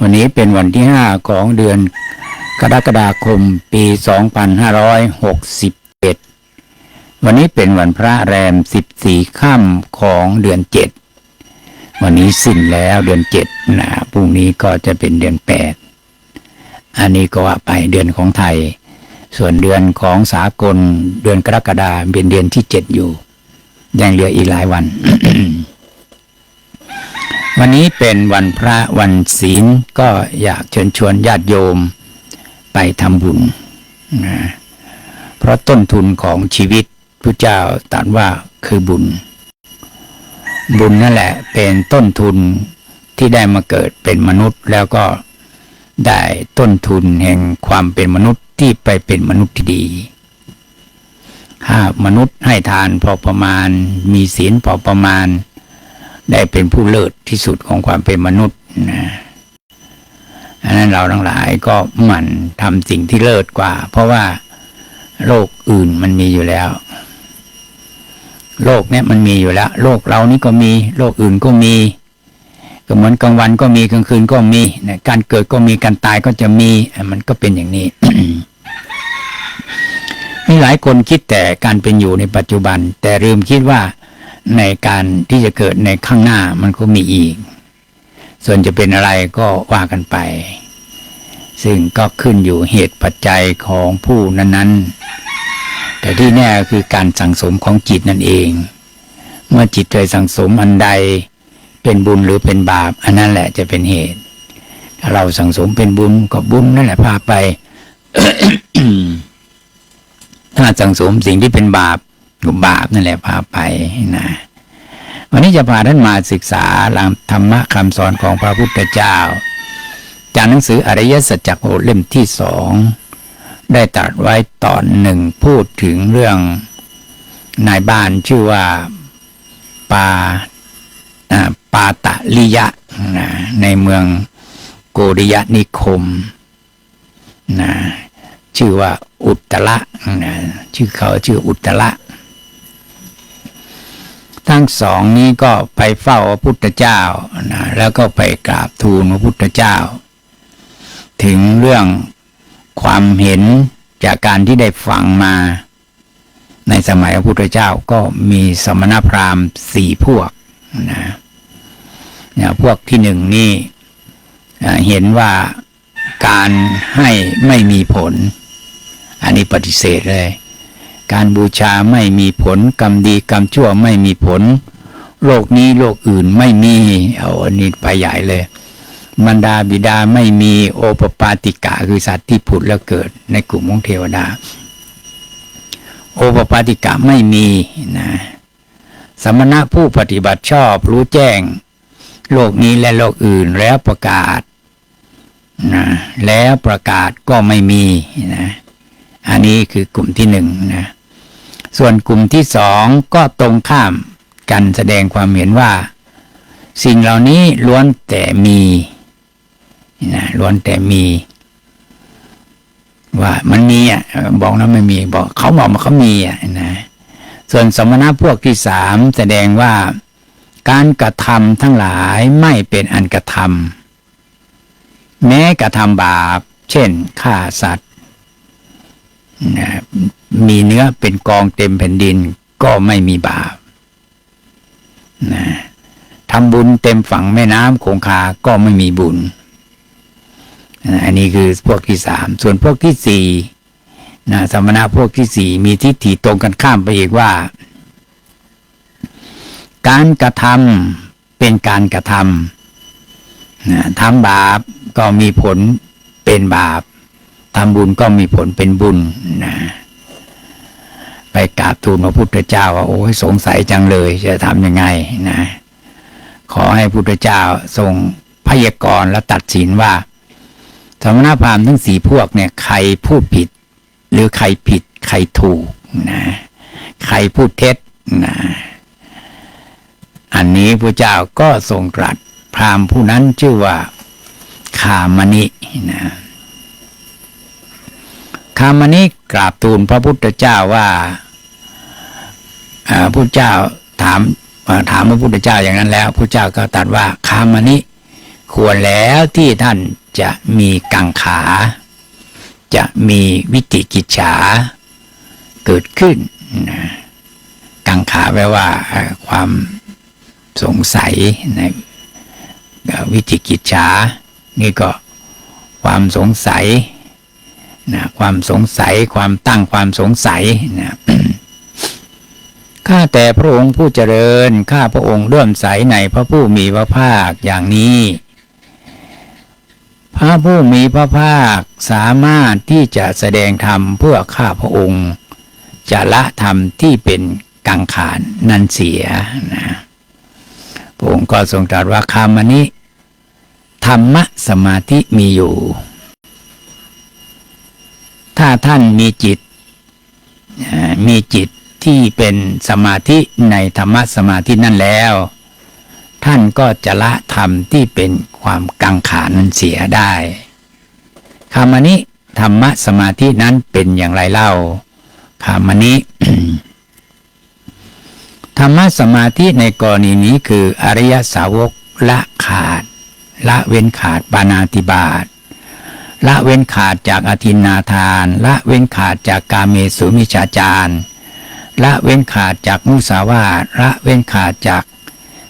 วันนี้เป็นวันที่ห้าของเดือนกรกฎาคมปี 2561 วันนี้เป็นวันพระแรม 14 ค่ำของเดือน 7 วันนี้สิ้นแล้วเดือน 7 นะพรุ่งนี้ก็จะเป็นเดือน 8 อันนี้ก็ว่าไปเดือนของไทย ส่วนเดือนของสากลเดือนกรกฎาคมเป็นเดือนที่ 7 อยู่ ยังเหลืออีกหลายวัน วันนี้เป็นวันพระวันศีลก็อยากเชิญชวนญาติโยมไปทำบุญนะเพราะต้นทุนของชีวิตพระเจ้าตรัสว่าคือบุญ บุญนั่นแหละเป็นต้นทุนที่ได้มาเกิดเป็นมนุษย์แล้วก็ได้ต้นทุนแห่งความเป็นมนุษย์ที่ไปเป็นมนุษย์ที่ดีถ้ามนุษย์ให้ทานพอประมาณ มีศีลพอประมาณ ได้เป็นผู้เลิศที่สุดของความเป็นมนุษย์นะอันนั้นเราทั้งหลายก็หมั่นทำสิ่งที่เลิศกว่า เพราะว่าโลกอื่นมันมีอยู่แล้วโลกเนี้ยมันมีอยู่แล้วโลกเรานี่ก็มีโลกอื่นก็มีก็เหมือนกลางวันก็มีกลางคืนก็มีนะการเกิดก็มีการตายก็จะมีมันก็เป็นอย่างนี้มีหลายคนคิดแต่การเป็นอยู่ในปัจจุบัน แต่ลืมคิดว่า ในการที่จะเกิดในข้างหน้ามันก็มีอีก ส่วนจะเป็นอะไรก็ว่ากันไป ซึ่งก็ขึ้นอยู่เหตุปัจจัยของผู้นั้น ๆ แต่ที่แน่คือการสั่งสมของจิตนั่นเอง เมื่อจิตเคยสั่งสมอันใดเป็นบุญหรือเป็นบาป อันนั้นแหละจะเป็นเหตุถ้าเราสั่งสมเป็นบุญก็บุญนั่นแหละพาไปถ้าสั่งสมสิ่งที่เป็นบาป ก็บาปนั่นแหละพาไปนะวันนี้จะพาท่านมาศึกษาหลังธรรมะคำสอนของพระพุทธเจ้า จากหนังสืออริยสัจจโหเล่มที่สองได้ตรัสไว้ตอนหนึ่งพูดถึงเรื่องนายบ้านชื่อว่าปาปาตะลิยะนะในเมืองโกริยะนิคมนะชื่อว่าอุตตะนะชื่อเขาชื่ออุตตะ ทั้งสองนี้ก็ไปเฝ้าพระพุทธเจ้านะแล้วก็ไปกราบทูลพระพุทธเจ้า ถึงเรื่องความเห็นจากการที่ได้ฟังมา ในสมัยพระพุทธเจ้าก็มีสมณพราหมณ์สี่พวกนะนี่ยพวกที่หนึ่งนี่เห็นว่าการให้ไม่มีผล อันนี้ปฏิเสธเลย การบูชาไม่มีผล กรรมดีกรรมชั่วไม่มีผล โลกนี้โลกอื่นไม่มีเอาอันนี้ไปใหญ่เลยมารดาบิดาไม่มีโอปปาติกะคือสัตว์ที่ผุดแล้วเกิดในกลุ่มของเทวดา โอปปาติกะไม่มีนะสมณะผู้ปฏิบัติชอบรู้แจ้ง โลกนี้และโลกอื่นแล้วประกาศนะแล้วประกาศก็ไม่มีนะอันนี้คือกลุ่มที่หนึ่งนะ ส่วนกลุ่มที่สองก็ตรงข้ามกันแสดงความเห็นว่า สิ่งเหล่านี้ล้วนแต่มีนะล้วนแต่มี ว่ามันมีอะบอกแล้วไม่มี บอกเขาบอกมาเขามีอะนะส่วนสมณะพวกที่สามแสดงว่าการกระทำทั้งหลายไม่เป็นอันกระทำแม้กระทำบาป เช่นฆ่าสัตว์ มีเนื้อเป็นกองเต็มแผ่นดินก็ไม่มีบาปนะทำบุญเต็มฝั่งแม่น้ำคงคาก็ไม่มีบุญนะอันนี้คือพวกที่สาม ส่วนพวกที่สี่นะสมณะพวกที่สี่มีทิฏฐิตรงกันข้ามไปอีกว่า การกระทำเป็นการกระทำนะทำบาปก็มีผลเป็นบาป ทำบุญก็มีผลเป็นบุญนะไปกราบทูลพระพุทธเจ้าว่าโอ้ยสงสัยจังเลยจะทำยังไงนะ ขอให้พุทธเจ้าทรงพยากรณ์และตัดสินว่าสมณพราหมณ์ทั้งสี่พวกเนี่ยใครพูดผิด หรือใครผิดใครถูกนะใครพูดเท็จนะอันนี้พระเจ้าก็ทรงตรัสพราหมณ์ผู้นั้นชื่อว่าคามณินะ คามานี้กราบทูลพระพุทธเจ้าว่าพระพุทธเจ้าถามถามพระพุทธเจ้าอย่างนั้นแล้วพระเจ้าก็ตรัสว่าคามานี้ควรแล้วที่ท่านจะมีกังขา จะมีวิติกิจฉาเกิดขึ้น กังขาแปลว่าความสงสัยในวิจิกิจฉานี่ก็ความสงสัย นะความสงสัยความตั้งความสงสัยนะข้าแต่พระองค์ผู้เจริญ ข้าพระองค์เลื่อมใสในพระผู้มีพระภาคอย่างนี้ พระผู้มีพระภาคสามารถที่จะแสดงธรรมเพื่อข้าพระองค์ จะละธรรมที่เป็นกังขานนันเสียนะพระองค์ก็ทรงตรัสว่าคำอันนี้ธรรมะสมาธิมีอยู่ ถ้าท่านมีจิต มีจิตที่เป็นสมาธิในธรรมะสมาธินั่นแล้ว ท่านก็จะละธรรมที่เป็นความกังขานั้นเสียได้คำอันนี้ธรรมะสมาธินั้นเป็นอย่างไรเล่าคำอันนี้ธรรมะสมาธิในกรณีนี้คืออริยสาวกละขาด ละเว้นขาดปานาติบาต ละเว้นขาดจากอธินนาทาน ละเว้นขาดจากกาเมสุมิชาจารละเว้นขาดจากมุสาวาทละเว้นขาดจาก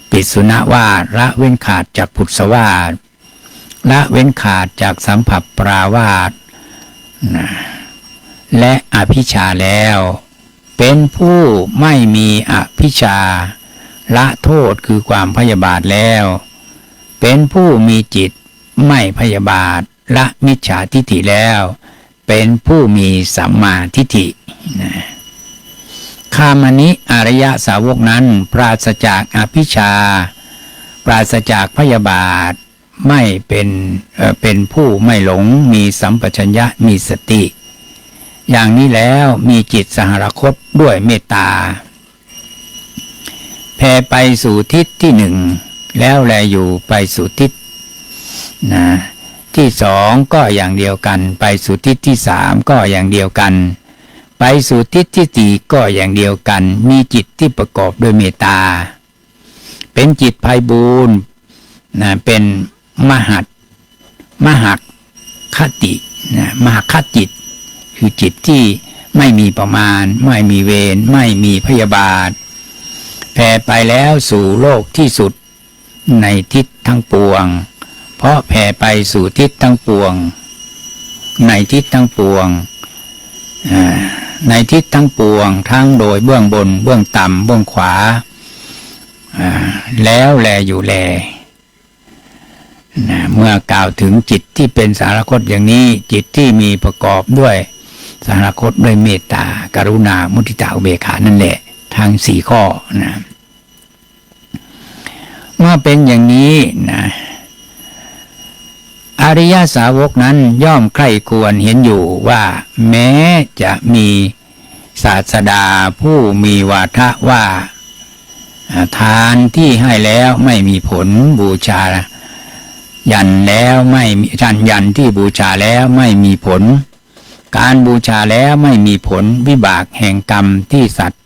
ปิสุณวาทละเว้นขาดจากพุทธวาทละเว้นขาดจากสัมผัสปราวาทนะและอภิชาแล้ว เป็นผู้ไม่มีอภิชา ละโทษคือความพยาบาทแล้ว เป็นผู้มีจิตไม่พยาบาท ละมิจฉาทิฏฐิแล้ว เป็นผู้มีสัมมาทิฏฐิข้ามานิอริยสาวกนั้น ปราศจากอภิชา ปราศจากพยาบาทไม่เป็นเเป็นผู้ไม่หลงมีสัมปชัญญะมีสติ อย่างนี้แล้วมีจิตสหรคตด้วยเมตตาแผ่ไปสู่ทิศที่หนึ่ง แล้วแลอยู่ไปสู่ทิศนะ ที่สองก็อย่างเดียวกัน ไปสู่ทิศที่สามก็อย่างเดียวกัน ไปสู่ทิศที่สี่ก็อย่างเดียวกัน มีจิตที่ประกอบด้วยเมตตา เป็นจิตภัยบูรณ์นะเป็นมหัดมหักคตินะมหคจิต คือจิตที่ไม่มีประมาณ ไม่มีเวรไม่มีพยาบาทแผ่ไปแล้วสู่โลกที่สุดในทิศทั้งปวง เพราะแผ่ไปสู่ทิศทั้งปวง ในทิศทั้งปวง ในทิศทั้งปวง ทั้งโดยเบื้องบน เบื้องต่ำเบื้องขวา แล้วแลอยู่แลเมื่อกล่าวถึงจิตที่เป็นสารคตอย่างนี้ จิตที่มีประกอบด้วยสารคตด้วยเมตตากรุณา มุทิตาอุเบกขานั่นแหละทางสี่ข้อนะเมื่อเป็นอย่างนี้นะ อริยสาวกนั้นย่อมใคร่ควรเห็นอยู่ว่าแม้จะมีศาสดาผู้มีวาทะว่า ทานที่ให้แล้วไม่มีผลบูชา ยันแล้วไม่มีชันยันที่บูชาแล้วไม่มีผล การบูชาแล้วไม่มีผลวิบากแห่งกรรมที่สัตว์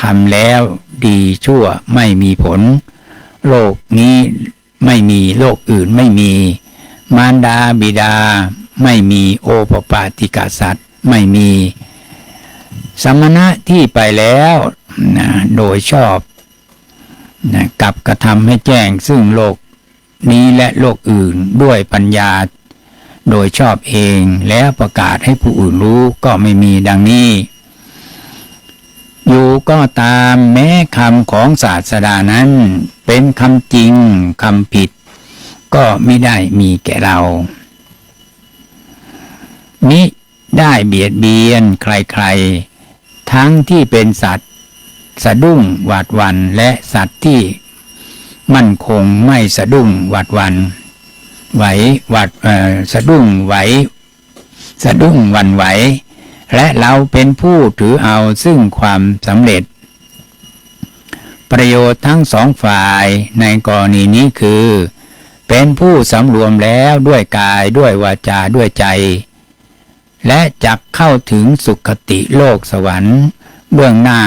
ทำแล้วดีชั่วไม่มีผล โลกนี้ไม่มีโลกอื่นไม่มี มารดาบิดาไม่มีโอปปาติกาสัตว์ไม่มีสมณะที่ไปแล้วนะโดยชอบนะกับกระทำให้แจ้งซึ่งโลกนี้และโลกอื่นด้วยปัญญา โดยชอบเองแล้วประกาศให้ผู้อื่นรู้ก็ไม่มีดังนี้ อยู่ก็ตามแม้คำของศาสดานั้น เป็นคำจริงคำผิด ก็ไม่ได้มีแก่เรามิได้เบียดเบียนใครๆ ทั้งที่เป็นสัตว์ สะดุ้งหวาดวันและสัตว์ที่ มั่นคงไม่สะดุ้งหวาดวัน ไหวหวาดสะดุ้งไหว สะดุ้งวันไหว และเราเป็นผู้ถือเอาซึ่งความสำเร็จ ประโยชน์ทั้งสองฝ่ายในกรณีนี้คือ เป็นผู้สำรวมแล้วด้วยกายด้วยวาจาด้วยใจ และจักเข้าถึงสุขติโลกสวรรค์ เบื้องหน้า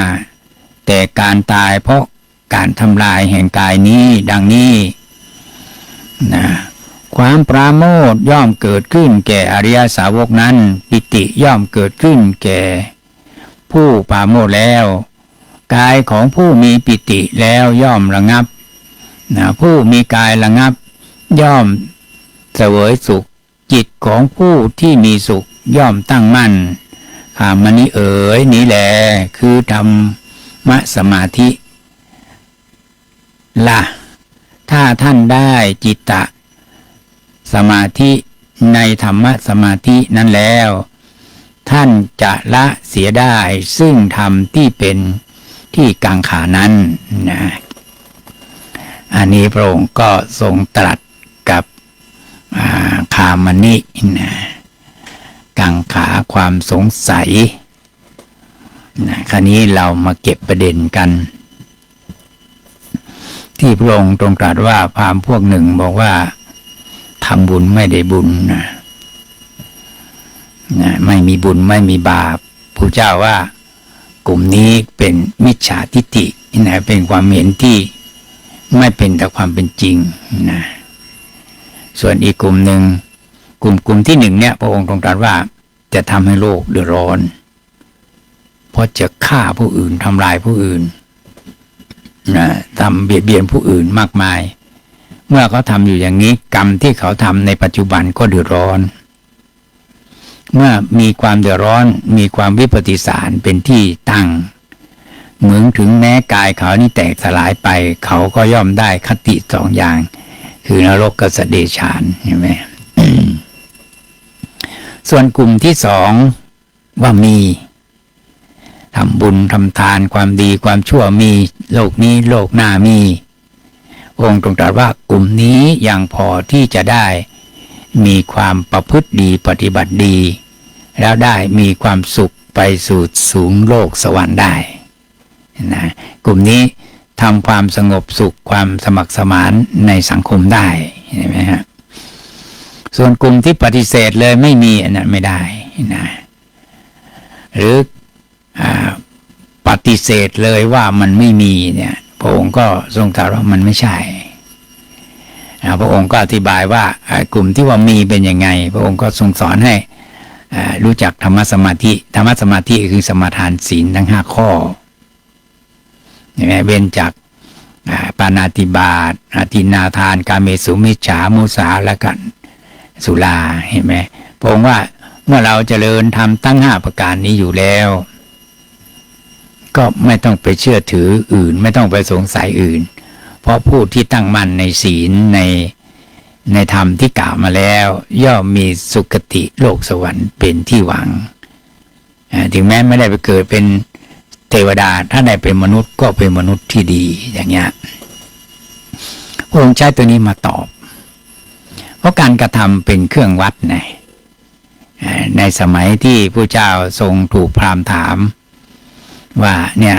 แต่การตายเพราะการทำลายแห่งกายนี้ดังนี้นะความปราโมทย่อมเกิดขึ้นแก่อริยสาวกนั้น ปิติย่อมเกิดขึ้นแก่ ผู้ปราโมทแล้ว กายของผู้มีปิติแล้วย่อมระงับนะผู้มีกายระงับ ย่อมเสวยสุข จิตของผู้ที่มีสุขย่อมตั้งมั่นคามนี้เอ๋ยนี้แหละคือธรรมสมาธิล่ะถ้าท่านได้จิตตะ สมาธิในธรรมสมาธินั้นแล้ว ท่านจะละเสียได้ซึ่งธรรมที่เป็นที่กังขานั้นนะอันนี้พระองค์ก็ทรงตรัส กับอ่าคามนินะกังขาความสงสัยนะคราวนี้เรามาเก็บประเด็นกัน ที่พระองค์ตรงตรัสว่าพราหมณ์พวกหนึ่งบอกว่าทำบุญไม่ได้บุญนะนะไม่มีบุญไม่มีบาปผู้เจ้าว่ากลุ่มนี้เป็นมิจฉาทิฏฐินะเป็นความเห็นที่ไม่เป็นแต่ความเป็นจริงนะ ส่วนอีกกลุ่มหนึ่งกลุ่มกลุ่มที่หนึ่งเนี่ยพระองค์ตรงตรัสว่าจะทำให้โลกเดือดร้อน เพราะจะฆ่าผู้อื่นทำลายผู้อื่นนะทำเบียดเบียนผู้อื่นมากมาย เมื่อเขาทำอยู่อย่างนี้ กรรมที่เขาทำในปัจจุบันก็เดือดร้อน เมื่อมีความเดือดร้อน มีความวิปฏิสารเป็นที่ตั้งเหมือนถึงแม้กายเขานี่แตกสลายไป เขาก็ย่อมได้คติสองอย่าง คือนรกกับสเดชานเห็นไหมส่วนกลุ่มที่สองว่ามีทำบุญทำทานความดีความชั่วมี โลกนี้โลกหน้ามี องค์ตรงตรัสว่ากลุ่มนี้ยังพอที่จะได้ มีความประพฤติดีปฏิบัติดี แล้วได้มีความสุขไปสู่สูงโลกสวรรค์ได้นะกลุ่มนี้ ทำความสงบสุขความสมัครสมานในสังคมได้เห็นไหมฮะส่วนกลุ่มที่ปฏิเสธเลยไม่มีอันนั้นไม่ได้นะหรืออปฏิเสธเลยว่ามันไม่มีเนี่ยพระองค์ก็ทรงตรัสว่ามันไม่ใช่พระองค์ก็อธิบายว่ากลุ่มที่ว่ามีเป็นยังไง พระองค์ก็ทรงสอนให้รู้จักธรรมสมาธิธรรมสมาธิคือสมาทานศีลทั้งห้าข้อ เห็นไหมเว้นจากปานาติบาตอตินนาทานการเมสุมิจฉามุสาและกัน สุราเห็นไหมพงว่าเมื่อเราเจริญทำตั้งห้าประการนี้อยู่แล้ว ก็ไม่ต้องไปเชื่อถืออื่น ไม่ต้องไปสงสัยอื่น เพราะผู้ที่ตั้งมั่นในศีลในในธรรมที่กล่าวมาแล้ว ย่อมมีสุคติโลกสวรรค์เป็นที่หวัง ถึงแม้ไม่ได้ไปเกิดเป็น เทวดาถ้าได้เป็นมนุษย์ก็เป็นมนุษย์ที่ดีอย่างเงี้ยพระองค์ใช้ตัวนี้มาตอบ เพราะการกระทำเป็นเครื่องวัดไงในสมัยที่ผู้เจ้าทรงถูกพราหมณ์ถาม ว่าเนี่ย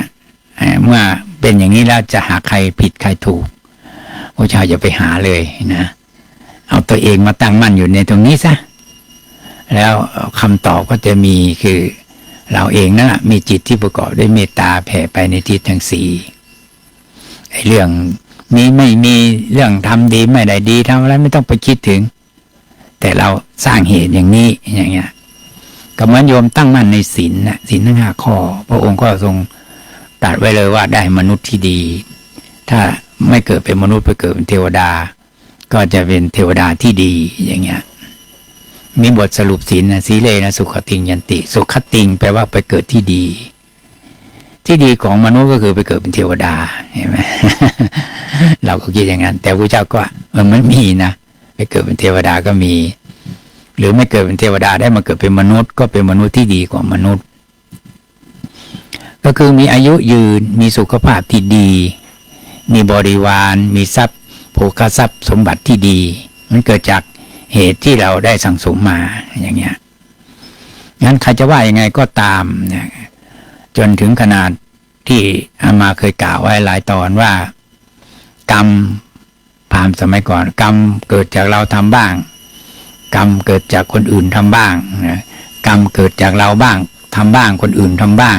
เอ่อเมื่อเป็นอย่างนี้แล้วจะหาใครผิดใครถูกพระเจ้าอย่าไปหาเลยนะเอาตัวเองมาตั้งมั่นอยู่ในตรงนี้ซะแล้วคำตอบก็จะมีคือ เราเองนะั่นน่ะมีจิตที่ประกอบด้วยเมตตาแผ่ไปในทิศทั้งสี่ไอ้เรื่องมีไม่มีเรื่องทำดีไม่ได้ดีทำอะไรไม่ต้องไปคิดถึง แต่เราสร้างเหตุอย่างนี้อย่างเงี้ยก็เหมือนโยมตั้งมั่นในศีลนะศีลทั้งห้าข้อ พระองค์ก็ทรงตรัสไว้เลยว่าได้มนุษย์ที่ดี ถ้าไม่เกิดเป็นมนุษย์ไปเกิดเป็นเทวดา ก็จะเป็นเทวดาที่ดีอย่างเงี้ย มีบทสรุปศีลนะสีเลนะสุขติงยันติ สุขติงแปลว่าไปเกิดที่ดี ที่ดีของมนุษย์ก็คือไปเกิดเป็นเทวดาเห็นไหมเราก็คิดอย่างนั้น แต่พระเจ้าก็เออมันมีนะไปเกิดเป็นเทวดาก็มี หรือไม่เกิดเป็นเทวดาได้มาเกิดเป็นมนุษย์ ก็เป็นมนุษย์ที่ดีกว่ามนุษย์ ก็คือมีอายุยืนมีสุขภาพที่ดี มีบริวาร มีทรัพย์โภคทรัพย์สมบัติที่ดี มันเกิดจาก เหตุที่เราได้สั่งสมมาอย่างเงี้ยงั้นใครจะว่ายังไงก็ตามเนี่ยจนถึงขนาดที่อามาเคยกล่าวไว้หลายตอนว่า กรรมผ่านสมัยก่อน กรรมเกิดจากเราทำบ้าง กรรมเกิดจากคนอื่นทำบ้างนะกรรมเกิดจากเราบ้างทำบ้างคนอื่นทำบ้าง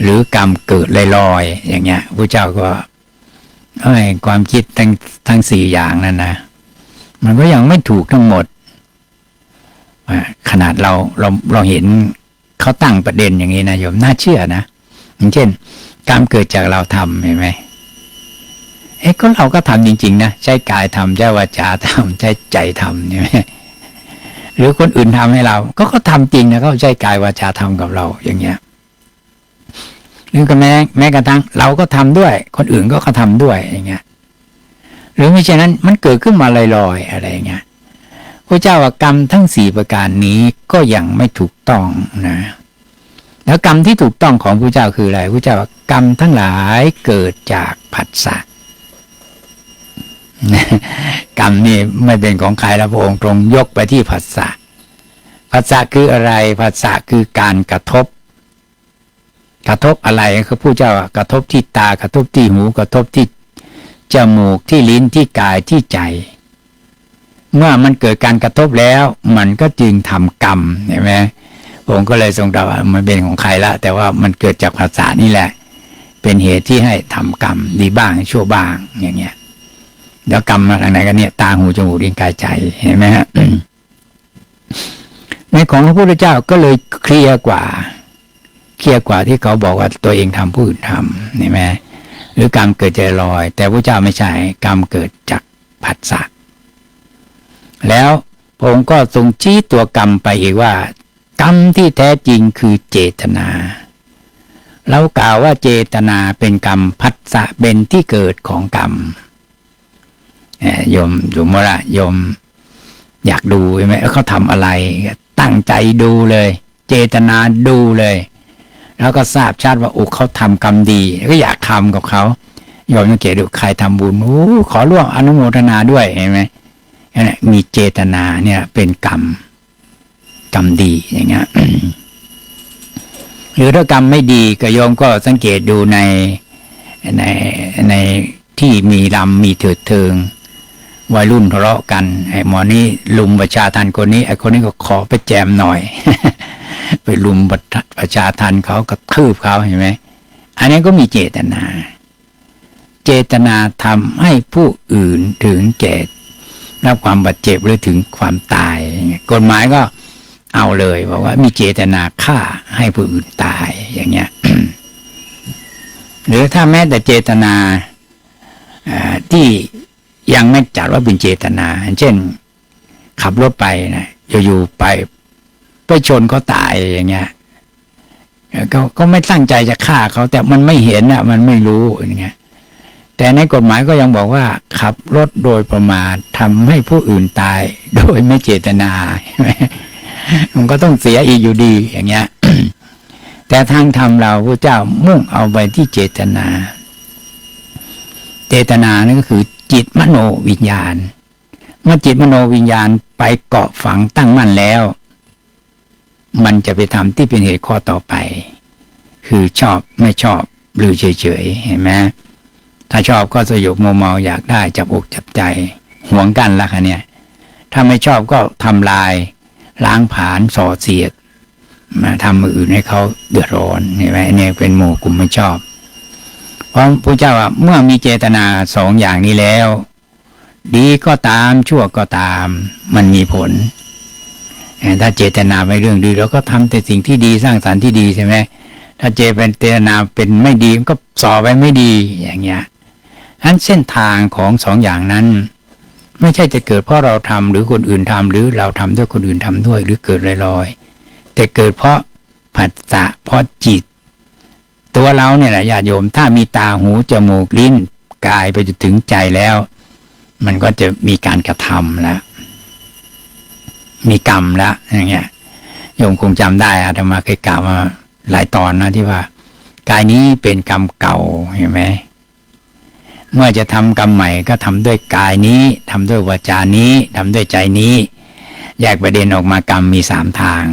หรือกรรมเกิดลอยๆอย่างเงี้ยพระเจ้าก็เอ้ยความคิดทั้งทั้งสี่อย่างนั่นนะ มันก็ยังไม่ถูกทั้งหมดขนาดเราเราเราเห็นเขาตั้งประเด็นอย่างนี้นะโยมน่าเชื่อนะอย่างเช่นกรรมเกิดจากเราทำเห็นไหมเอ๊ะก็เราก็ทำจริง ๆ นะใช้กายทำใช้วาจาทำใช้ใจทำใช่ไหมหรือคนอื่นทำให้เรา ก็เขาทำจริงนะเขาใช้กายวาจาทำกับเรา อย่างเงี้ยหรือก็แม้แม้กระทั่งเราก็ทำด้วย คนอื่นก็เขาทำด้วยอย่างเงี้ย หรือไม่เช่นนั้นมันเกิดขึ้นมาลอยๆอะไรเงี้ยพระเจ้าว่ากรรมทั้งสี่ประการนี้ก็ยังไม่ถูกต้องนะ แล้วกรรมที่ถูกต้องของพระเจ้าคืออะไรพระเจ้าว่ากรรมทั้งหลายเกิดจากผัสสะกรรมนี่ไม่เป็นของใครล้วพระองค์ตรงยกไปที่ผัสสะผัสสะคืออะไรผัสสะคือการกระทบ กระทบอะไรคือผู้เจ้ากระทบที่ตากระทบที่หูกระทบที่ จมูกที่ลิ้นที่กายที่ใจ เมื่อมันเกิดการกระทบแล้ว มันก็จึงทำกรรมเห็นไหมผมก็เลยทรงตรัสว่ามันเป็นของใครละ แต่ว่ามันเกิดจากภาษานี่แหละ เป็นเหตุที่ให้ทำกรรมดีบ้างชั่วบ้างอย่างเงี้ยแล้วกรรมมาทางไหนกันเนี่ย ตาหูจมูกลิ้นกายใจเห็นไหมฮะในของพระพุทธเจ้าก็เลยเคลียร์กว่าเคลียร์กว่าที่เขาบอกว่าตัวเองทำผู้อื่นทำเห็นไหม หรือกรรมเกิดใจลอย แต่พระเจ้าไม่ใช่กรรมเกิดจากผัสสะแล้วพระองค์ก็ทรงชี้ตัวกรรมไปอีกว่า กรรมที่แท้จริงคือเจตนาเรากล่าวว่าเจตนาเป็นกรรมพัสสะเป็นที่เกิดของกรรมโยมสมมติโยมอยากดูใช่ไหมเขาทำอะไร ตั้งใจดูเลย เจตนาดูเลย แล้วก็ทราบชาติว่าโอ้เขาทำกรรมดี ก็อยากทำกับเขาโยมสังเกตดูใครทำบุญโอ้ขอร่วมอนุโมทนาด้วยเห็นไหมนั่นมีเจตนาเนี่ยเป็นกรรมกรรมดีอย่างเงี้ยหรือถ้ากรรมไม่ดีก็โยมก็สังเกตดูในในในที่มีลำมีเถิดเทิงวัยรุ่นทะเลาะกันไอ้หมอนี่ลุมประชาทันคนนี้ไอ้คนนี้ก็ขอไปแจมหน่อย ไปลุมประประชาทันเขากระทืบเขาเห็นไหมอันนี้ก็มีเจตนา เจตนาทำให้ผู้อื่นถึงแก่รับความบาดเจ็บหรือถึงความตาย กฎหมายก็เอาเลยบอกว่ามีเจตนาฆ่าให้ผู้อื่นตายอย่างเงี้ยหรือถ้าแม้แต่เจตนาอ่าที่ยังไม่จัดว่าเป็นเจตนา เช่น ขับรถไปนะอยู่ๆไป ไปชนเขาตายอย่างเงี้ยก็ก็ไม่ตั้งใจจะฆ่าเขาแต่มันไม่เห็นอะ มันไม่รู้อย่างเงี้ยแต่ในกฎหมายก็ยังบอกว่า ขับรถโดยประมาททำให้ผู้อื่นตาย โดยไม่เจตนามมันก็ต้องเสียอีกอยู่ดีอย่างเงี้ยแต่ทางธรรมเราพระเจ้ามุ่งเอาไปที่เจตนา เจตนานั่นก็คือ จิตมโนวิญญาณ เมื่อจิตมโนวิญญาณไปเกาะฝังตั้งมั่นแล้ว มันจะไปทำที่เป็นเหตุข้อต่อไป คือชอบไม่ชอบหรือเฉยๆเห็นไหมถ้าชอบก็สยบโมเมาอยากได้จับอกจับใจห่วงกันละค่ะเนี่ย ถ้าไม่ชอบก็ทำลาย ล้างผาญส่อเสียด มาทำมืออื่นให้เขาเดือดร้อนเห็นไหมเนี่ยเป็นหมู่กลุ่มไม่ชอบ เพราะพระเจ้าว่าเมื่อมีเจตนาสองอย่างนี้แล้ว ดีก็ตามชั่วก็ตาม มันมีผล ถ้าเจตนาไปเรื่องดีเราก็ทำแต่สิ่งที่ดีสร้างสรรค์ที่ดีใช่ไหมถ้าเจเป็นเจตนาเป็นไม่ดีก็สอบไปไม่ดีอย่างเงี้ยอันเส้นทางของสองอย่างนั้น ไม่ใช่จะเกิดเพราะเราทำหรือคนอื่นทำหรือเราทำด้วยคนอื่นทำด้วย หรือเกิดลอยๆแต่เกิดเพราะผัสสะเพราะจิต ตัวเราเนี่ยแหละญาติโยม ถ้ามีตาหูจมูกลิ้นกายไปจนถึงใจแล้ว มันก็จะมีการกระทำแล้ว มีกรรมแล้วอย่างเงี้ยโยมคงจำได้อาตมาเคยกล่าวมาหลายตอนนะที่ว่ากายนี้เป็นกรรมเก่าเห็นไหมเมื่อจะทำกรรมใหม่ก็ทำด้วยกายนี้ทำด้วยวาจานี้ทำด้วยใจนี้ แยกประเด็นออกมากรรมมีสามทาง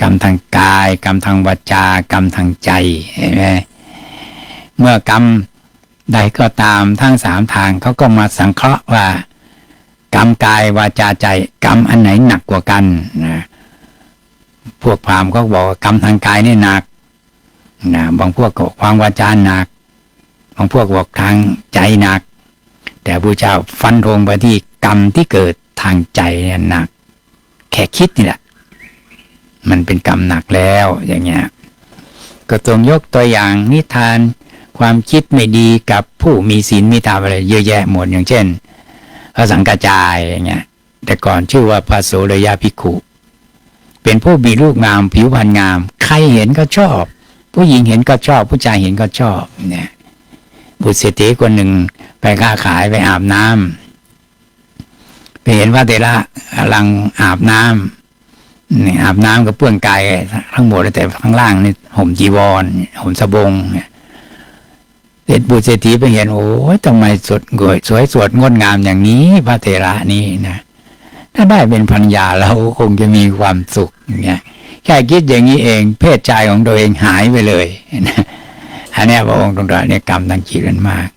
กรรมทางกาย กรรมทางวาจา กรรมทางใจเห็นไหมเมื่อกรรมใดก็ตามทั้งสามทางเขาก็มาสังเคราะห์ว่า กรรมกายวาจาใจ กรรมอันไหนหนักกว่ากันนะพวกพราหมณ์ก็บอกว่ากรรมทางกายนี่หนักนะบางพวกก็บอกความวาจาหนัก บางพวกบอกทางใจหนัก แต่พระเจ้าฟันธงไปที่กรรมที่เกิดทางใจเนี่ยหนัก แค่คิดนี่แหละ มันเป็นกรรมหนักแล้วอย่างเงี้ยก็ตรงยกตัวอย่างนิทานความคิดไม่ดีกับผู้มีศีลมีธรรมอะไรเยอะแยะหมดอย่างเช่น พระสังกจายอย่างเงี้ยแต่ก่อนชื่อว่าพระโสรยาภิกขุ เป็นผู้มีรูปงามผิวพรรณงาม ใครเห็นก็ชอบ ผู้หญิงเห็นก็ชอบ ผู้ชายเห็นก็ชอบเนี่ยบุตรเศรษฐีคนหนึ่งไปค้าขายไปอาบน้ำไปเห็นว่าเตระกำลังอาบน้ำนี่อาบน้ำกับเปื้อนกายทั้งหมดแต่ข้างล่างนี่ห่มจีวรห่มสบงเนี่ย เสร็จบุตรเศรษฐีไปเห็นโอ้ยทำไมสดงวยสวยสดงดงามอย่างนี้ พระเทระนี่นะถ้าได้เป็นพันยาเราคงจะมีความสุขอย่างเงี้ยแค่คิดอย่างนี้เอง เพศชายของตัวเองหายไปเลยนะอันนี้พระองค์ตรงนี้เนี่ยกรรมทางจิตกันมาก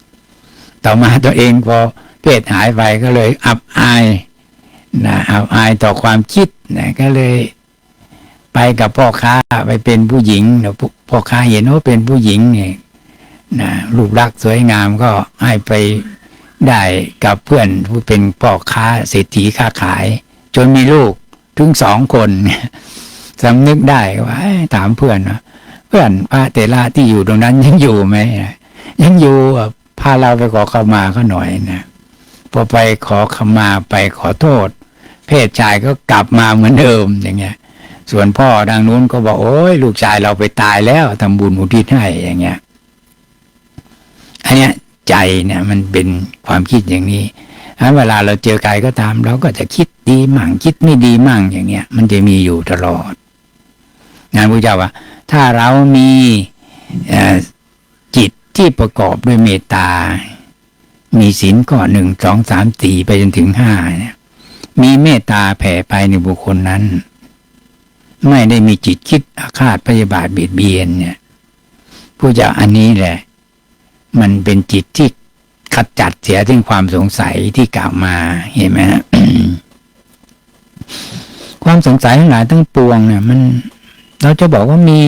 ต่อมาตัวเองพอเพศหายไปก็เลยอับอายนะอับอายต่อความคิดนะก็เลยไปกับพ่อค้าไปเป็นผู้หญิงเดี๋ยวพ่อค้าเห็นว่าเป็นผู้หญิงเนี่ย นะรูปลักษณ์สวยงามก็ให้ไปได้กับเพื่อนผู้เป็นพ่อค้าเศรษฐีค้าขาย จนมีลูกถึงสองคนสำนึกได้ว่าถามเพื่อนว่าเพื่อนพระเตระที่อยู่ตรงนั้นยังอยู่ไหมยังอยู่พาเราไปขอขมาเขาหน่อยนะพอไปขอขมาไปขอโทษ เพศชายก็กลับมาเหมือนเดิมอย่างเงี้ย ส่วนพ่อทางนู้นก็บอกโอ้ยลูกชายเราไปตายแล้วทำบุญอุทิศให้อย่างเงี้ย อันเนี้ยใจเนี่ยมันเป็นความคิดอย่างนี้เวลาเราเจอใครก็ตาม เราก็จะคิดดีมั่งคิดไม่ดีมั่งอย่างเงี้ย มันจะมีอยู่ตลอดงานพระเจ้าว่า ถ้าเรามีจิตที่ประกอบด้วยเมตตา มีศีลก่อหนึ่งสองสามสี่ไปจนถึงห้าเนี่ย มีเมตตาแผ่ไปในบุคคลนั้น ไม่ได้มีจิตคิดอาฆาตพยาบาทเบียดเบียนเนี่ยผู้เจ้าอันนี้แหละ มันเป็นจิตที่ขจัดเสียถึงความสงสัยที่กล่าวมาเห็นไหมฮะความสงสัยทั้งหลายทั้งปวงเนี่ยมัน เราจะบอกว่ามี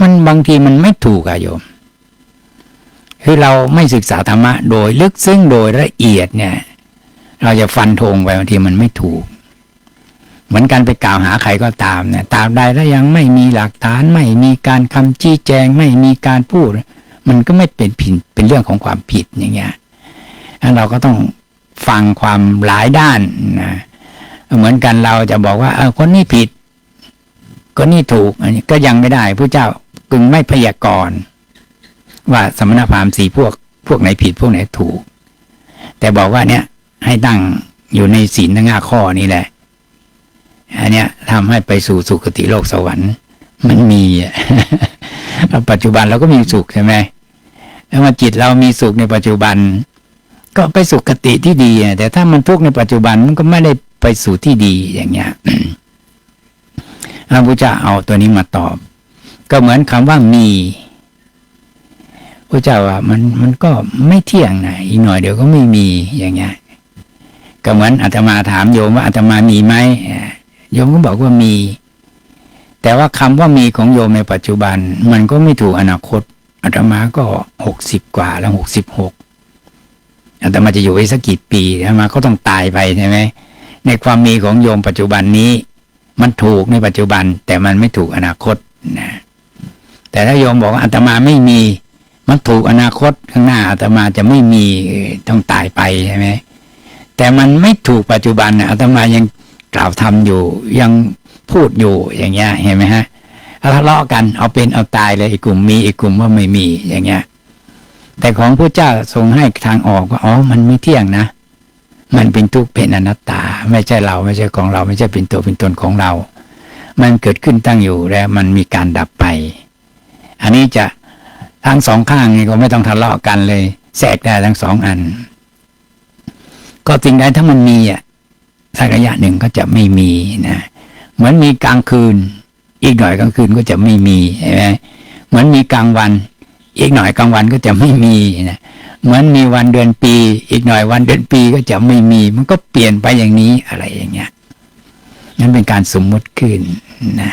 มันบางทีมันไม่ถูกอะโยมคือเราไม่ศึกษาธรรมะโดยลึกซึ้งโดยละเอียดเนี่ย เราจะฟันธงไปบางทีมันไม่ถูก เหมือนกันไปกล่าวหาใครก็ตามเนี่ยตามใดแล้วยังไม่มีหลักฐานไม่มีการคำชี้แจง ไม่มีการพูด มันก็ไม่เป็นผิดเป็นเรื่องของความผิดอย่างเงี้ยเราก็ต้องฟังความหลายด้านนะเหมือนกันเราจะบอกว่าเออคนนี้ผิด คนนี้ถูกอันนี้ก็ยังไม่ได้ผู้เจ้ากึงไม่พยากรณ์ว่าสมณพราหมณ์สี่พวก พวกไหนผิดพวกไหนถูก แต่บอกว่าเนี่ย ให้ตั้งอยู่ในศีลทั้งห้าข้อนี้แหละ อันเนี้ยทำให้ไปสู่สุคติโลกสวรรค์ มันมีปัจจุบันเราก็มีสุขใช่ไหม แล้วมาจิตเรามีสุขในปัจจุบัน ก็ไปสุขติที่ดีแต่ถ้ามันทุกข์ในปัจจุบันมันก็ไม่ได้ไปสู่ที่ดีอย่างเงี้ยพระพุทธเจ้าเอาตัวนี้มาตอบ ก็เหมือนคำว่ามีพระเจ้าว่ามันมันก็ไม่เที่ยงนะอีกหน่อยเดี๋ยวก็ไม่มีอย่างเงี้ยก็เหมือนอาตมาถามโยมว่าอาตมามีไหมโยมก็บอกว่ามี แต่ว่าคำว่ามีของโยมในปัจจุบัน มันก็ไม่ถูกอนาคต อาตมาก็หกสิบกว่าแล้วหกสิบหกอาตมาจะอยู่ไว้สักกี่ปีอาตมาก็ต้องตายไปใช่ไหมในความมีของโยมปัจจุบันนี้ มันถูกในปัจจุบัน แต่มันไม่ถูกอนาคตนะแต่ถ้าโยมบอกว่าอาตมาไม่มี มันถูกอนาคตข้างหน้าอาตมาจะไม่มีต้องตายไปใช่ไหมแต่มันไม่ถูกปัจจุบันอาตมายังกล่าวทำอยู่ยังพูดอยู่อย่างเงี้ยเห็นไหมฮะ ทะเลาะกันเอาเป็นเอาตายเลยอีกกลุ่มมีอีกกลุ่มว่าไม่มีอย่างเงี้ย แต่ของพระเจ้าทรงให้ทางออกว่าอ๋อมันไม่เที่ยงนะ มันเป็นทุกข์เป็นอนัตตา ไม่ใช่เราไม่ใช่ของเรา ไม่ใช่เป็นตัวเป็นตนของเรา มันเกิดขึ้นตั้งอยู่แล้วมันมีการดับไป อันนี้จะทั้งสองข้างนี่ก็ไม่ต้องทะเลาะกันเลย แทรกได้ทั้งสองอัน ก็สิ่งใดถ้ามันมีอะสักระยะหนึ่งก็จะไม่มีนะเหมือนมีกลางคืน อีกหน่อยกลางคืนก็จะไม่มีใช่ไหมเหมือนมีกลางวัน อีกหน่อยกลางวันก็จะไม่มีนะเหมือนมีวันเดือนปี อีกหน่อยวันเดือนปีก็จะไม่มี มันก็เปลี่ยนไปอย่างนี้อะไรอย่างเงี้ยนั่นเป็นการสมมุติขึ้นนะ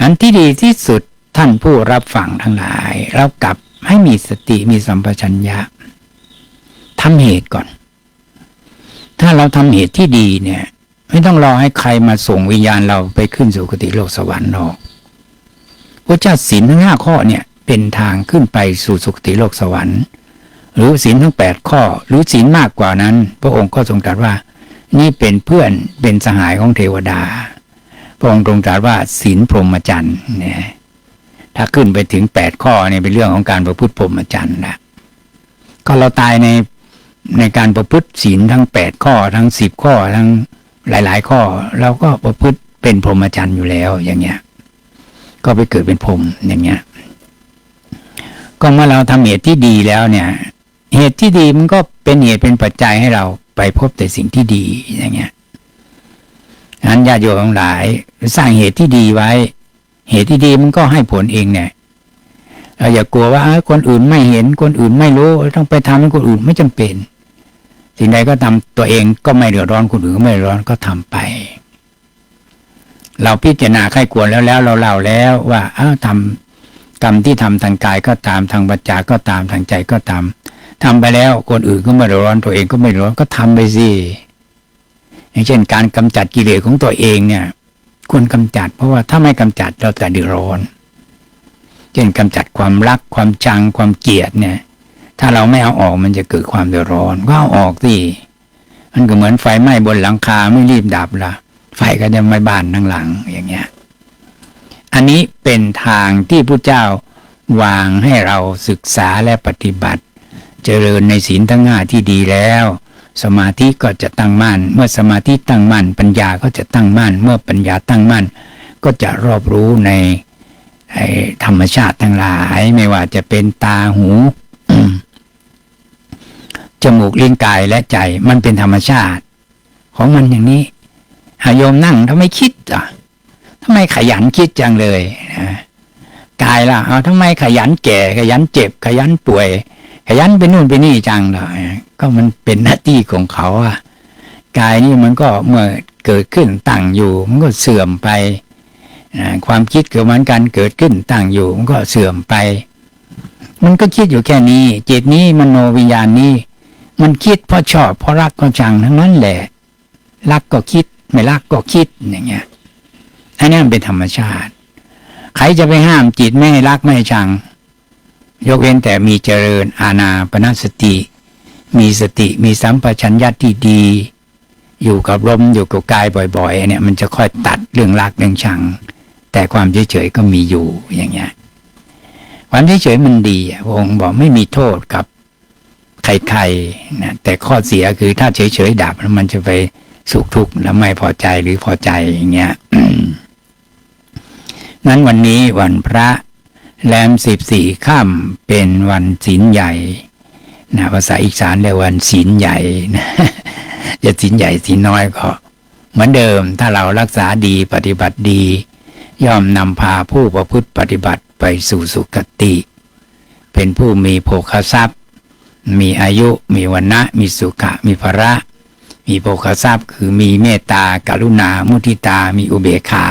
อันที่ดีที่สุดท่านผู้รับฟังทั้งหลาย เรากลับให้มีสติมีสัมปชัญญะทำเหตุก่อน ถ้าเราทำเหตุที่ดีเนี่ย ไม่ต้องรอให้ใครมาส่งวิญญาณเราไปขึ้นสู่คติโลกสวรรค์หรอกพระเจ้าศีลทั้งห้าข้อเนี่ยเป็นทางขึ้นไปสู่สุคติโลกสวรรค์ หรือศีลทั้งแปดข้อ หรือศีลมากกว่านั้น พระองค์ก็ทรงตรัสว่า นี่เป็นเพื่อนเป็นสหายของเทวดา พระองค์ทรงตรัสว่าศีลพรหมจรรย์เนี่ยถ้าขึ้นไปถึงแปดข้อเนี่ยเป็นเรื่องของการประพฤติพรหมจรรย์นะก็เราตายในในการประพฤติศีลทั้งแปดข้อทั้งสิบข้อทั้ง หลาย ๆ ข้อเราก็ประพฤติเป็นพรหมจรรย์อยู่แล้วอย่างเงี้ย ก็ไปเกิดเป็นพรหมอย่างเงี้ย ก็เมื่อเราทำเหตุที่ดีแล้วเนี่ย เหตุที่ดีมันก็เป็นเหตุเป็นปัจจัยให้เราไปพบแต่สิ่งที่ดีอย่างเงี้ยฉะนั้นญาติโยมทั้งหลาย สร้างเหตุที่ดีไว้ เหตุที่ดีมันก็ให้ผลเองเนี่ยเราอย่ากลัวว่าคนอื่นไม่เห็นคนอื่นไม่รู้ ต้องไปทำให้คนอื่นไม่จำเป็น สิ่งใดก็ทำตัวเองก็ไม่เดือดร้อนคนอื่นก็ไม่เดือดร้อนก็ทำไป เราพิจารณาใครควรแล้วแล้วเราเล่าแล้วว่าอ้าวทำกรรมที่ทำทางกายก็ตามทางปัจาก็ตามทางใจก็ตามทำไปแล้วคนอื่นก็ไม่เดือดร้อนตัวเองก็ไม่เดือดร้อนก็ทำไปสิอย่างเช่น การกำจัดกิเลสของตัวเองเนี่ยควรกำจัด เพราะว่าถ้าไม่กำจัดเราจะเดือดร้อน เช่นกำจัดความรักความชังความเกลียดเนี่ย ถ้าเราไม่เอาออกมันจะเกิดความเดือดร้อนก็เอาออกสิมันก็เหมือนไฟไหม้บนหลังคาไม่รีบดับละไฟก็จะไม้บ้านทั้งหลังอย่างเงี้ย อันนี้เป็นทางที่พระเจ้าวางให้เราศึกษาและปฏิบัติ เจริญในศีลทั้งห้าที่ดีแล้ว สมาธิก็จะตั้งมั่น เมื่อสมาธิตั้งมั่น ปัญญาก็จะตั้งมั่น เมื่อปัญญาตั้งมั่น ก็จะรอบรู้ในธรรมชาติทั้งหลาย ไม่ว่าจะเป็นตาหู จมูกลิ้นกายและใจมันเป็นธรรมชาติ ของมันอย่างนี้หายมนั่งทำไมคิดอะทำไมขยันคิดจังเลยนะกายล่ะเอาทำไมขยันแก่ ขยันเจ็บ ขยันป่วย ขยันไปนู่นไปนี่จังเลยก็มันเป็นหน้าที่ของเขาอะกายนี่มันก็เมื่อเกิดขึ้นตั้งอยู่ มันก็เสื่อมไปความคิดเกิดมันกันเกิดขึ้นตั้งอยู่ มันก็เสื่อมไป มันก็คิดอยู่แค่นี้ จิตนี้มโนวิญญาณนี้ มันคิดเพราะชอบเพราะรักเพราะชังทั้งนั้นแหละ รักก็คิด ไม่รักก็คิดอย่างเงี้ยอันนี้มันเป็นธรรมชาติ ใครจะไปห้ามจิตไม่ให้รักไม่ให้ชัง ยกเว้นแต่มีเจริญอาณาปณสติ มีสติมีสัมปชัญญะที่ดี อยู่กับลมอยู่กับกายบ่อย ๆ เนี่ย มันจะค่อยตัดเรื่องรักเรื่องชัง แต่ความเฉยๆก็มีอยู่อย่างเงี้ย ความเฉยๆมันดีอะพระองค์บอกไม่มีโทษกับใครๆนะแต่ข้อเสียคือถ้าเฉยๆดับแล้วมันจะไปสุขทุกข์แล้วไม่พอใจหรือพอใจอย่างเงี้ยนั้นวันนี้วันพระแรมสิบสี่ค่ำเป็นวันศีลใหญ่นะภาษาอีสานเรียกวันศีลใหญ่นะจะศีลใหญ่ศีลน้อยก็ เหมือนเดิมถ้าเรารักษาดีปฏิบัติดี ย่อมนำพาผู้ประพฤติปฏิบัติ ไปสู่สุคติ เป็นผู้มีโภคทรัพย์ มีอายุ มีวันนะมีสุขะ มีภระ มีโภคทรัพย์คือมีเมตตากรุณา มุทิตา มีอุเบกขา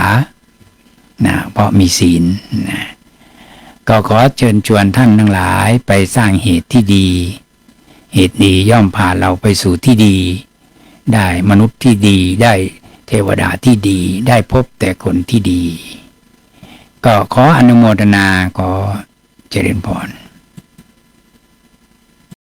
นะเพราะมีศีลนะก็ขอเชิญชวนท่านทั้งหลายไปสร้างเหตุที่ดี เหตุดีย่อมพาเราไปสู่ที่ดี ได้มนุษย์ที่ดี ได้เทวดาที่ดี ได้พบแต่คนที่ดี ก็ขออนุโมทนาขอเจริญพร